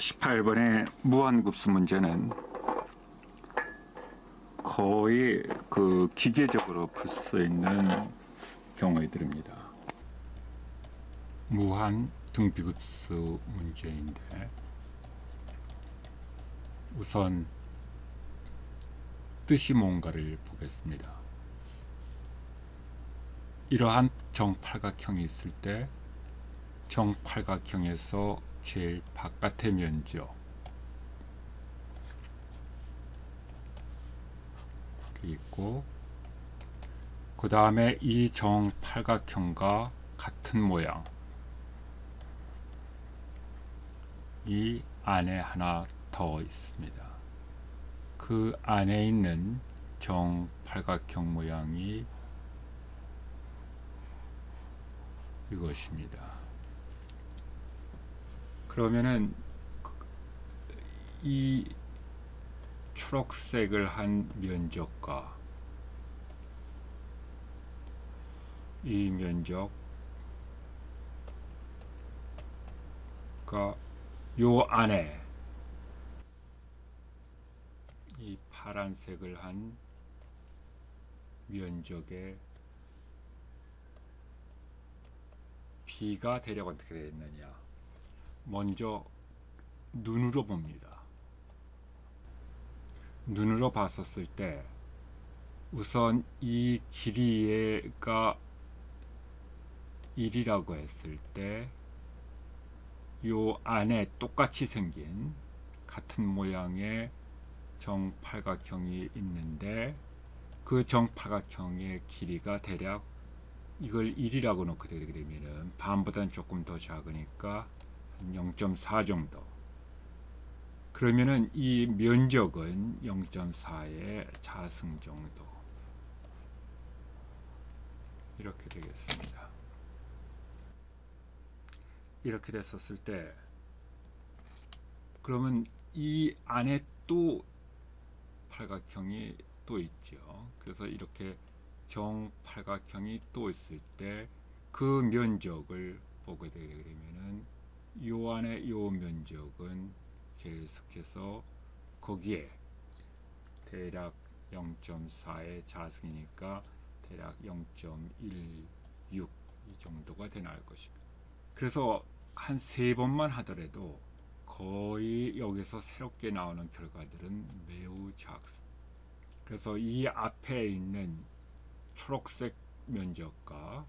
18번의 무한급수 문제는 거의 그 기계적으로 풀 수 있는 경우들입니다. 무한 등비급수 문제인데 우선 뜻이 뭔가를 보겠습니다. 이러한 정팔각형이 있을 때 정팔각형에서 제일 바깥의 면적 있고 그 다음에 이 정 팔각형과 같은 모양 이 안에 하나 더 있습니다. 그 안에 있는 정 팔각형 모양이 이것입니다. 그러면은 이 초록색을 한 면적과 이 면적과 요 안에 이 파란색을 한 면적의 비가 대략 어떻게 되느냐 먼저 눈으로 봅니다. 눈으로 봤었을 때 우선 이 길이가 1이라고 했을 때 요 안에 똑같이 생긴 같은 모양의 정팔각형이 있는데 그 정팔각형의 길이가 대략 이걸 1이라고 놓게 되면은 반보다는 조금 더 작으니까 0.4 정도. 그러면은 이 면적은 0.4의 자승 정도. 이렇게 되겠습니다. 이렇게 됐었을 때 그러면 이 안에 또 팔각형이 또 있죠. 그래서 이렇게 정팔각형이 또 있을 때 그 면적을 보게 되게 되면은 요 안에 요 면적은 계속해서 거기에 대략 0.4의 자승이니까 대략 0.16이 정도가 되나할 것입니다. 그래서 한 세 번만 하더라도 거의 여기서 새롭게 나오는 결과들은 매우 작습니다. 그래서 이 앞에 있는 초록색 면적과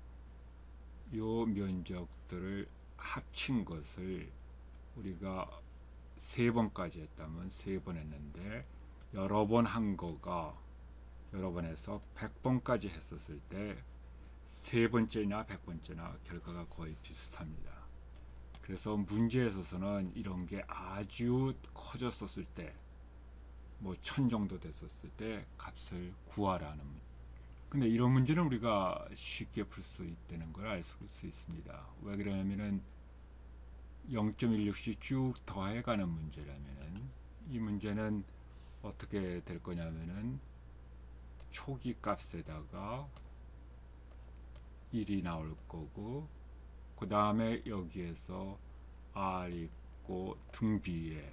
요 면적들을 합친 것을 우리가 세 번까지 했다면 세 번 했는데 여러 번 한 거가 여러 번 해서 100번까지 했었을 때 세 번째나 백 번째나 결과가 거의 비슷합니다. 그래서 문제에 있어서는 이런 게 아주 커졌었을 때, 뭐 천 정도 됐었을 때 값을 구하라는 근데 이런 문제는 우리가 쉽게 풀 수 있다는 걸 알 수 있습니다. 왜 그러냐면은 0.16씩 쭉 더해가는 문제라면은 이 문제는 어떻게 될 거냐면은 초기 값에다가 1이 나올 거고 그 다음에 여기에서 R 있고 등비에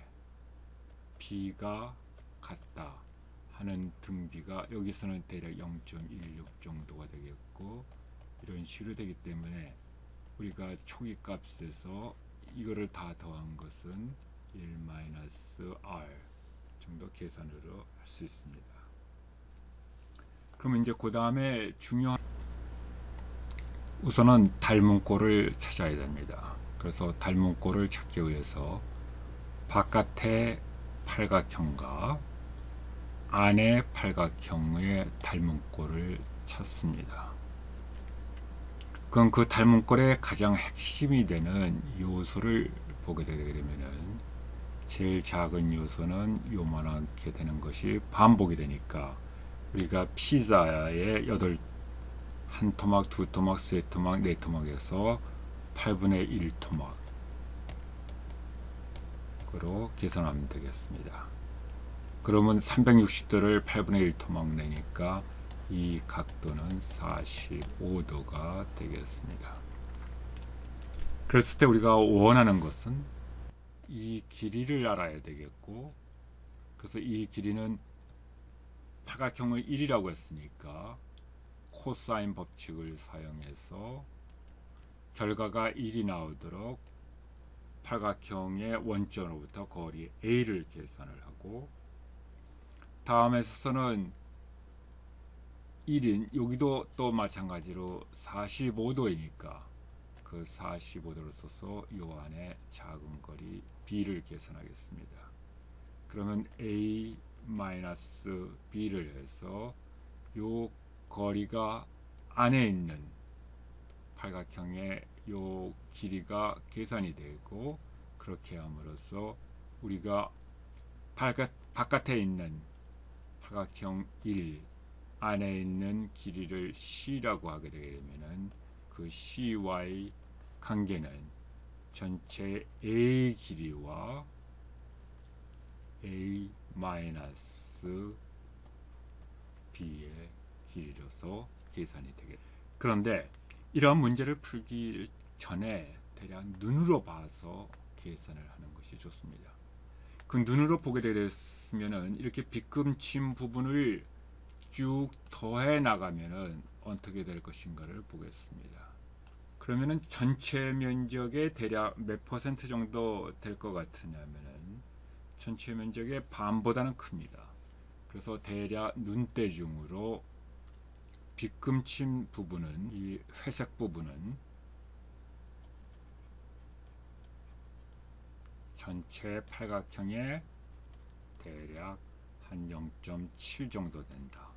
B가 같다 하는 등비가 여기서는 대략 0.16 정도가 되겠고 이런 식으로 되기 때문에 우리가 초기 값에서 이거를 다 더한 것은 1-R 정도 계산으로 할 수 있습니다. 그러면 이제 그 다음에 중요한 우선은 닮은 꼴을 찾아야 됩니다. 그래서 닮은 꼴을 찾기 위해서 바깥의 팔각형과 안의 팔각형의 닮은 꼴을 찾습니다. 그럼 그 닮은 꼴의 가장 핵심이 되는 요소를 보게 되면은 제일 작은 요소는 요만하게 되는 것이 반복이 되니까 우리가 피자의 여덟 한 토막, 두 토막, 세 토막, 네 토막에서 8분의 1 토막으로 계산하면 되겠습니다. 그러면 360도를 8분의 1 토막 내니까 이 각도는 45도가 되겠습니다. 그랬을 때 우리가 원하는 것은 이 길이를 알아야 되겠고 그래서 이 길이는 팔각형을 1이라고 했으니까 코사인 법칙을 사용해서 결과가 1이 나오도록 팔각형의 원점으로부터 거리 A를 계산을 하고 다음에서는 1인 여기도 또 마찬가지로 45도이니까 그 45도를 써서 요 안에 작은 거리 B를 계산하겠습니다. 그러면 A 마이너스 B를 해서 요 거리가 안에 있는 팔각형의 요 길이가 계산이 되고 그렇게 함으로써 우리가 바깥, 바깥에 있는 팔각형 1 안에 있는 길이를 C라고 하게 되면은 그 CY 관계는 전체 A 길이와 A 마이너스 B의 길이로서 계산이 되겠다. 그런데 이러한 문제를 풀기 전에 대략 눈으로 봐서 계산을 하는 것이 좋습니다. 그 눈으로 보게 됐으면은 이렇게 빗금친 부분을 쭉 더해 나가면은 어떻게 될 것인가를 보겠습니다. 그러면은 전체 면적의 대략 몇 퍼센트 정도 될 것 같으냐면은 전체 면적의 반보다는 큽니다. 그래서 대략 눈대중으로 빗금친 부분은 이 회색 부분은 전체 팔각형의 대략 한 0.7 정도 된다.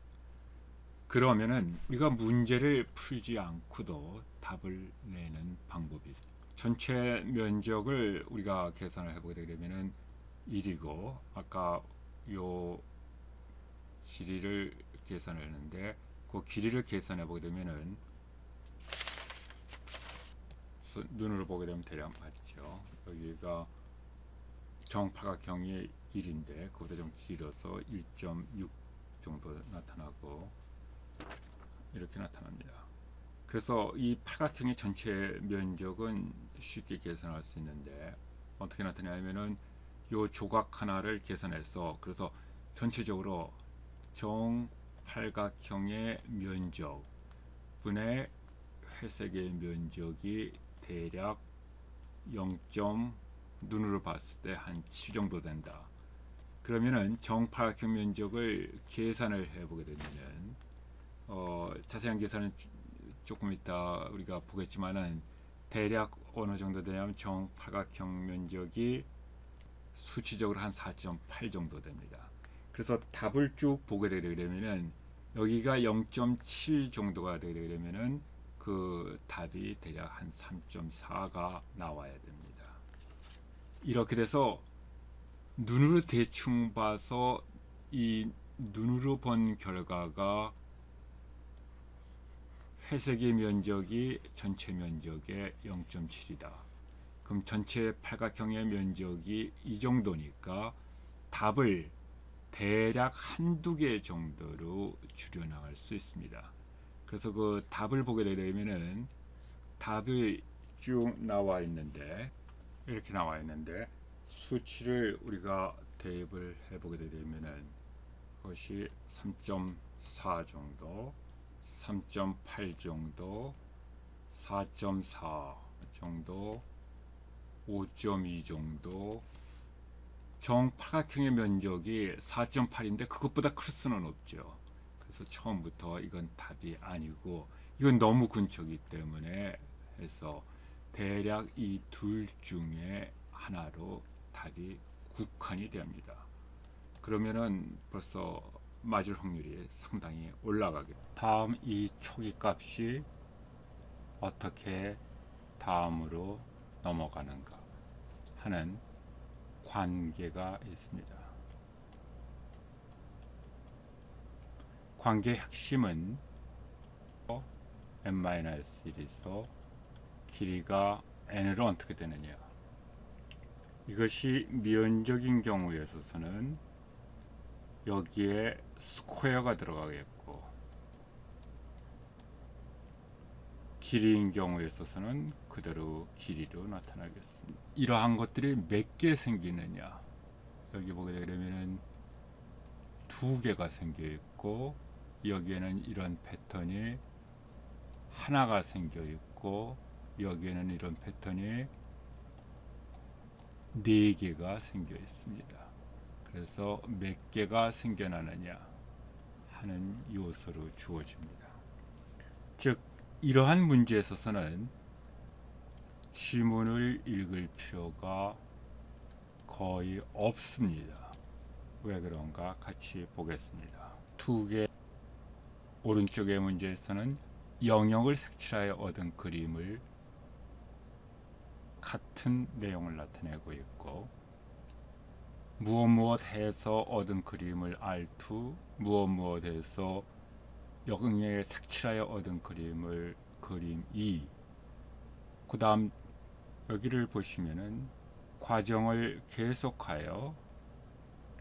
그러면은 우리가 문제를 풀지 않고도 답을 내는 방법이 있습니다. 전체 면적을 우리가 계산을 해보게 되면은 1이고 아까 요 길이를 계산을 했는데 그 길이를 계산해 보게 되면은 눈으로 보게 되면 대략 맞죠. 여기가 정팔각형이 1인데 그보다 좀 길어서 1.6 정도 나타나고 이렇게 나타납니다. 그래서 이 팔각형의 전체 면적은 쉽게 계산할 수 있는데 어떻게 나타나냐면은 요 조각 하나를 계산해서 그래서 전체적으로 정 팔각형의 면적 분의 회색의 면적이 대략 0. 눈으로 봤을 때 한 7 정도 된다. 그러면은 정팔각형 면적을 계산을 해보게 되면은 어, 자세한 계산은 조금 이따 우리가 보겠지만은 대략 어느 정도 되냐면 정팔각형 면적이 수치적으로 한 4.8 정도 됩니다. 그래서 답을 쭉 보게 되게 되면은 여기가 0.7 정도가 되게 되면은 그 답이 대략 한 3.4가 나와야 됩니다. 이렇게 돼서 눈으로 대충 봐서 이 눈으로 본 결과가 회색의 면적이 전체 면적의 0.7이다. 그럼 전체 팔각형의 면적이 이 정도니까 답을 대략 한두 개 정도로 줄여나갈 수 있습니다. 그래서 그 답을 보게 되면은 답이 쭉 나와 있는데 이렇게 나와 있는데 수치를 우리가 대입을 해보게 되면은 그것이 3.4 정도 3.8 정도, 4.4 정도, 5.2 정도, 정팔각형의 면적이 4.8인데 그것보다 클 수는 없죠. 그래서 처음부터 이건 답이 아니고 이건 너무 근처이기 때문에 해서 대략 이 둘 중에 하나로 답이 국한이 됩니다. 그러면은 벌써 맞을 확률이 상당히 올라가게 다음 이 초기 값이 어떻게 다음으로 넘어가는가 하는 관계가 있습니다. 관계 핵심은 n-1에서 길이가 n으로 어떻게 되느냐 이것이 미연적인 경우에 있어서는 여기에 스퀘어가 들어가겠고 길이인 경우에 있어서는 그대로 길이로 나타나겠습니다. 이러한 것들이 몇 개 생기느냐 여기 보게 되면은 두 개가 생겨 있고 여기에는 이런 패턴이 하나가 생겨 있고 여기에는 이런 패턴이 네 개가 생겨 있습니다. 그래서 몇 개가 생겨나느냐 하는 요소로 주어집니다. 즉 이러한 문제에 있어서는 지문을 읽을 필요가 거의 없습니다. 왜 그런가 같이 보겠습니다. 두 개 오른쪽의 문제에서는 영역을 색칠하여 얻은 그림을 같은 내용을 나타내고 있고 무엇 무엇 해서 얻은 그림을 R2 무엇 무엇 해서 영역에 색칠하여 얻은 그림을 그림 2. 그 다음 여기를 보시면은 과정을 계속하여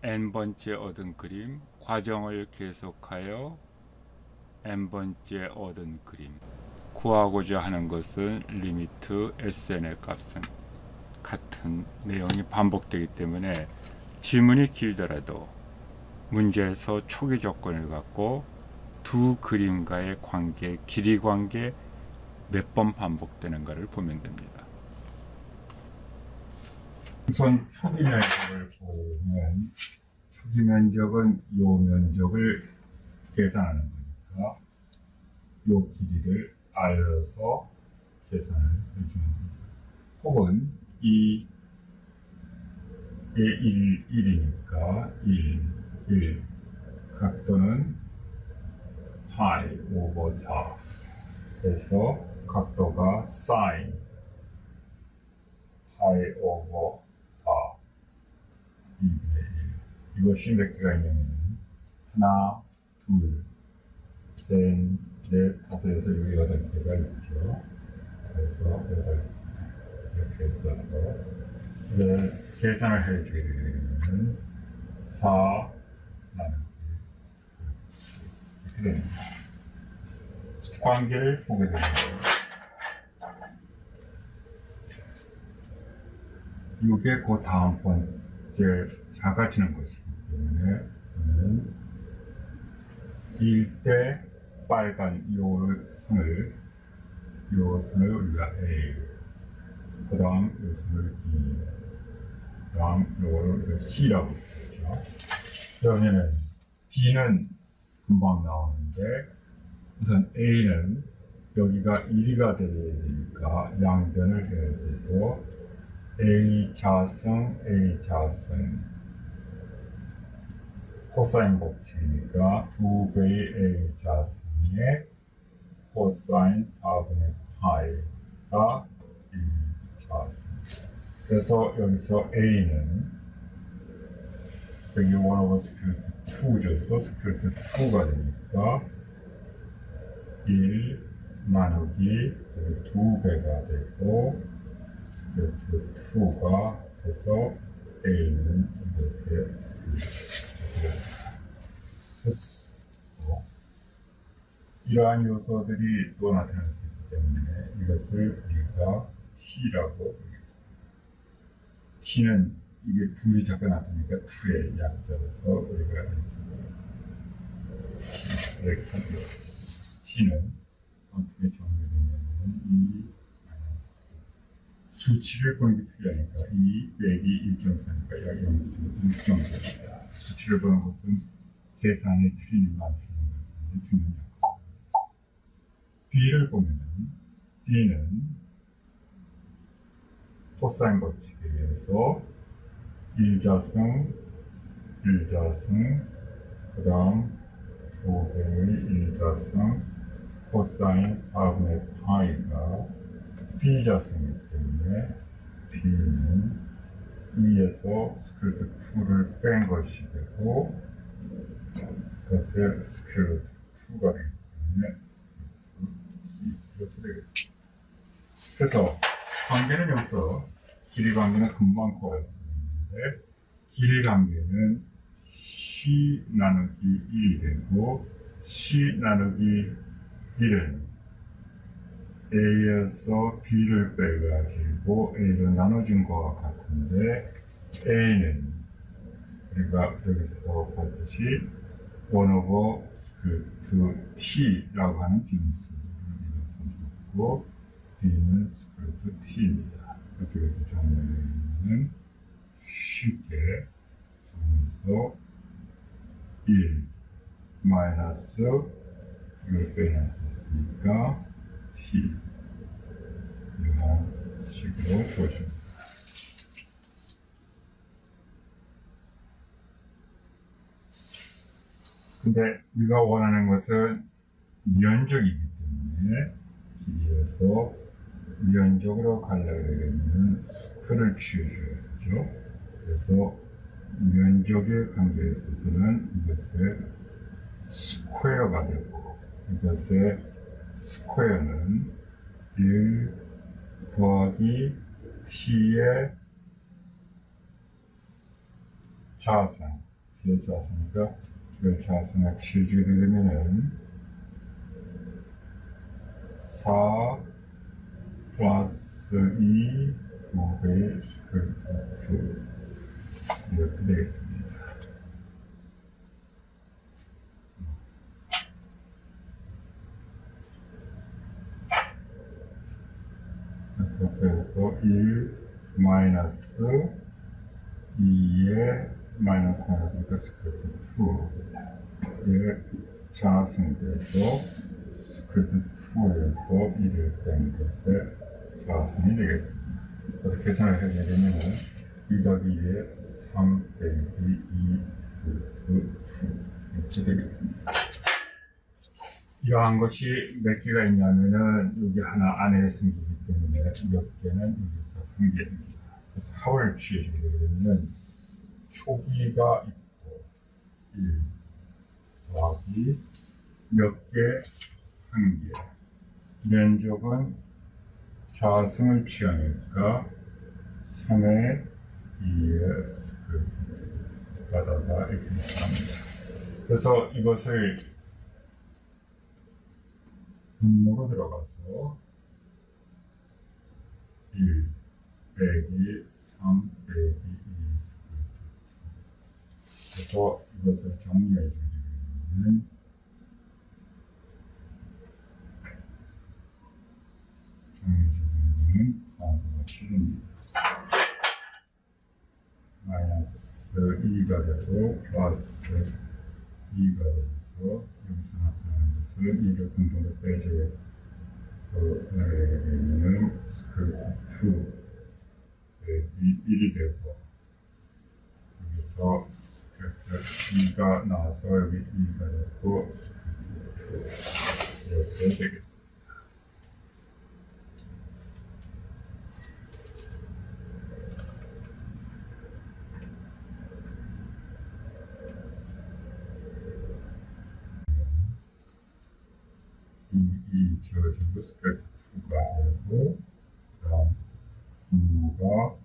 n번째 얻은 그림, 과정을 계속하여 n번째 얻은 그림. 구하고자 하는 것은 리미트 sn의 값은 같은 내용이 반복되기 때문에 지문이 길더라도 문제에서 초기 조건을 갖고 두 그림과의 관계, 길이 관계 몇 번 반복되는가를 보면 됩니다. 우선 초기 면적을 보면 초기 면적은 이 면적을 계산하는 거니까 이 길이를 알려서 계산을 해주면 됩니다. 혹은 이 1, 1이니까 1, 1 각도는 파이 오버 4 그래서 각도가 사인. 파이 오버 4 2분의 1 이것이 몇 개가 있냐면 하나, 둘, 셋, 넷, 다섯, 여섯, 일곱, 여덟 개가 있죠. 그래서 여덟 이렇게 써서 이걸 계산을 해주게 되면 4 나누기 이렇게 됩니다. 관계를 보게 되면 이게 그 다음 번째 작아지는 것이기 때문에 저는 일대 빨간 요 선을 요 선을 우리가 A 그 다음 요 선을 B 그 다음 요거를 C라고 했죠. 그러면은 B는 금방 나오는데 우선 A는 여기가 1가 되어야 되니까 양변을 해야 돼서 A 자승 A 자승 코사인 법칙이니까 두 배의 A 자 승에 코사인 4분의 파이가 1 자승 그래서 여기서 A는 여기 1 over 스퀘어트 2 줘서 스퀘어트 2가 되니까 1 나누기 여기 2배가 되고 스퀘어트 2가 돼서 A는 이것의 스퀘어트 이러한 요소들이 또 나타날 수 있기 때문에 이것을 우리가 T라고 부르겠습니다. T는 이게 둘이 자꾸 나타나니까 2의 약자로서 우리가 하죠. T는 어떻게 정리되냐면 이 수치를 보는 게 필요하니까 이 빼기 1.4니까 약 0.1정도입니다. 수치를 보는 것은 계산의 것이 중요한 약. B를 보면은 B는 코사인 법칙에 의해서 1자승, 1자승, 그 다음 2배의 1자승, 코사인 4분의 파이가 B자승이기 때문에 B는 2에서 스퀘어트 2를 뺀 것이 되고 그것을 스퀘어트 2가 되기 때문에 이렇게 되겠습니다. 그래서 관계는 여기서 길이 관계는 금방 있는데 길이 관계는 C 나누기 1이 되고 C 나누기 1은 A에서 B를 빼가지고 A로 나눠준 거와 같은데 A는 우리가 여기서 봤듯이 1 over 스크루트 T라고 하는 비분수 를 이뤄서 줬고 B는 스크루트 T입니다. 그래서 여기서 정리하면 쉽게 정리해서 1 마이너스 이걸 있으니까 T 이런 식으로 보시면 근데 우리가 원하는 것은 면적이기 때문에 길 이에서 면적으로 가려고 되면 스크를 취해줘야죠. 그래서 면적의 관계에 있어서는 이것의 스퀘어가 되고 이것의 스퀘어는 1 더하기 t의 자상 t의 자상이니까 그 자상을 취해주게 되면은 4 플러스 2 2배의 스퀘어 이렇게 되겠습니다. 그래서 그래서 1 마이너스 2의 마이너스 마 이너스가 스크래트 2의 자승돼서 스크래트 2에서 1을 뺀 것의 자승이 되겠습니다. 그래서 계산을 하게 되면 2 더하기 2의 3 빼기 2 스크래트 2 이렇게 되겠습니다. 이러한 것이 몇 개가 있냐면은 여기 하나 안에 생기기 때문에 몇 개는 여기서 한 개입니다. 그래서 합을 취해주게 되면 초기가 있고 1 더하기 몇 개, 한 개. 면적은 좌승을 취하니까 3의 2의 스크래트 받아다 이렇게 나옵니다. 그래서 이것을 분모로 들어가서 1 빼기 3 빼기 2 스크래트 그래서 이것을 정리해 주게 되면 정리해 주는 다음과 7입니다. 마이너스 2가 되고 플러스 2가 돼서 여기서 나타나는 것은 2를 공통으로 빼주게 되면 스크래트 2 1이 되고 여기서 스크래트 2가 나와서 여기 2가 되고 스크래트 2 이렇게 되겠습니다. 이, 이 지어